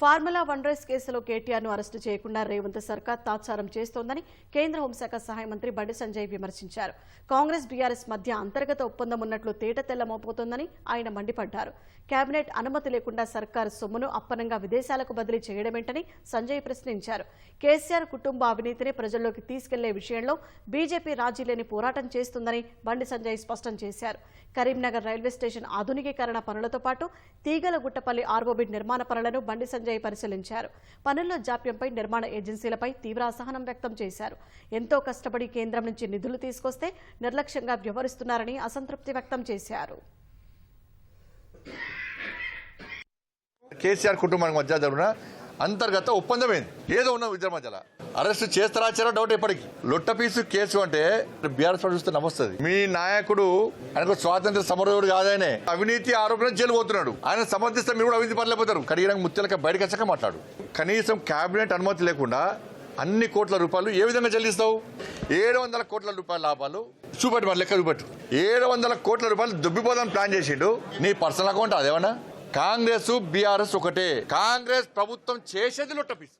Formula one race కేసులో కేటీఆర్ను arrest చేయకుండా రేవంత్ సర్కార్ తాత్సారం చేస్తోందని కేంద్ర హోంశాఖ సహాయ మంత్రి బండి సంజయ్ విమర్శించారు. కాంగ్రెస్ బీఆర్ఎస్ మధ్య అంతర్గత ఒప్పందం ఉన్నట్లు తేట తెల్లమోపోతోందని ఆయన మండిపడ్డారు. కేబినెట్ అనుమతి లేకుండా సర్కారు సొమ్మును అప్పనంగా విదేశాలకు బదిలీ చేయడమేంటని సంజయ్ ప్రశ్నించారు. కేసీఆర్ కుటుంబ అవినీతిని ప్రజల్లోకి తీసుకెళ్ళే విషయంలో బీజేపీ రాజీ లేని పోరాటం చేస్తుందని బండి సంజయ్ స్పష్టం చేశారు. కరీంనగర్ రైల్వే స్టేషన్ ఆధునికీకరణ పనులతో పాటు తీగలగుట్టపల్లి ఆర్ఓబి నిర్మాణ పనులను బండి సంజయ్ పరిశీలించారు. పనుల్లో జాప్యంపై నిర్మాణ ఏజెన్సీలపై తీవ్ర అసహనం వ్యక్తం చేశారు. ఎంతో కష్టపడి కేంద్రం నుంచి నిధులు తీసుకొస్తే నిర్లక్ష్యంగా వ్యవహరిస్తున్నారని అసంతృప్తి వ్యక్తం చేశారు. కేసీఆర్ కుటుంబానికి మధ్య జరిగిన అంతర్గత ఒప్పందమైంది. ఏదో ఉన్న ఇద్దరి మధ్యలో. అరెస్ట్ చేస్తారా చేరా డౌట్ ఎప్పటికి లొట్ట పీసు కేసు అంటే బీఆర్ఎస్ చూస్తే నమస్తుంది మీ నాయకుడు ఆయనకు స్వాతంత్ర సమరయోడు కాదాయనే అవినీతి ఆరోపణ జైలు పోతున్నాడు. ఆయన సమర్థిస్తే మీరు కూడా అవినీతి పడలేకపోతారు కడిగిన ముత్యాలక బయటకు వచ్చాక మాట్లాడు. కనీసం కేబినెట్ అనుమతి లేకుండా అన్ని కోట్ల రూపాయలు ఏ విధంగా చెల్లిస్తావు? ఏడు వందల కోట్ల రూపాయల లాభాలు. చూపెట్టు మరి లెక్క చూపెట్టు. ఏడు వందల కోట్ల రూపాయలు దుబ్బిపోదాం ప్లాన్ చేసిండు. నీ పర్సనల్ అకౌంట్ అదేమన్నా? కాంగ్రెస్ బీఆర్ఎస్ ఒకటే. కాంగ్రెస్ ప్రభుత్వం చేసేది లొట్టపీసు